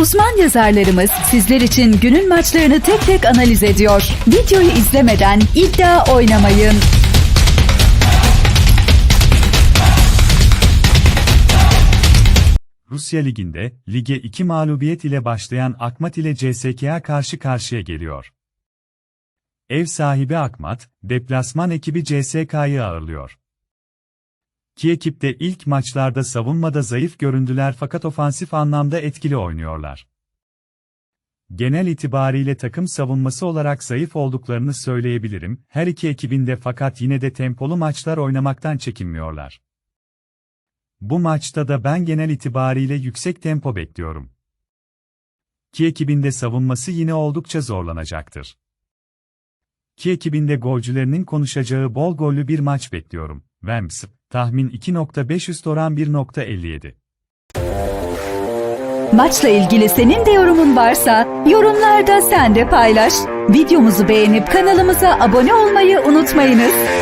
Uzman yazarlarımız sizler için günün maçlarını tek tek analiz ediyor. Videoyu izlemeden iddia oynamayın. Rusya Ligi'nde, lige 2 mağlubiyet ile başlayan Akmat ile CSKA karşı karşıya geliyor. Ev sahibi Akmat, deplasman ekibi CSK'yı ağırlıyor. İki ekip de ilk maçlarda savunmada zayıf göründüler fakat ofansif anlamda etkili oynuyorlar. Genel itibariyle takım savunması olarak zayıf olduklarını söyleyebilirim, her iki ekibin de fakat yine de tempolu maçlar oynamaktan çekinmiyorlar. Bu maçta da ben genel itibariyle yüksek tempo bekliyorum. Ki ekibinde savunması yine oldukça zorlanacaktır. Ki ekibinde golcülerinin konuşacağı bol gollü bir maç bekliyorum. Vems, tahmin 2.5 üst oran 1.57. Maçla ilgili senin de yorumun varsa yorumlarda sen de paylaş. Videomuzu beğenip kanalımıza abone olmayı unutmayınız.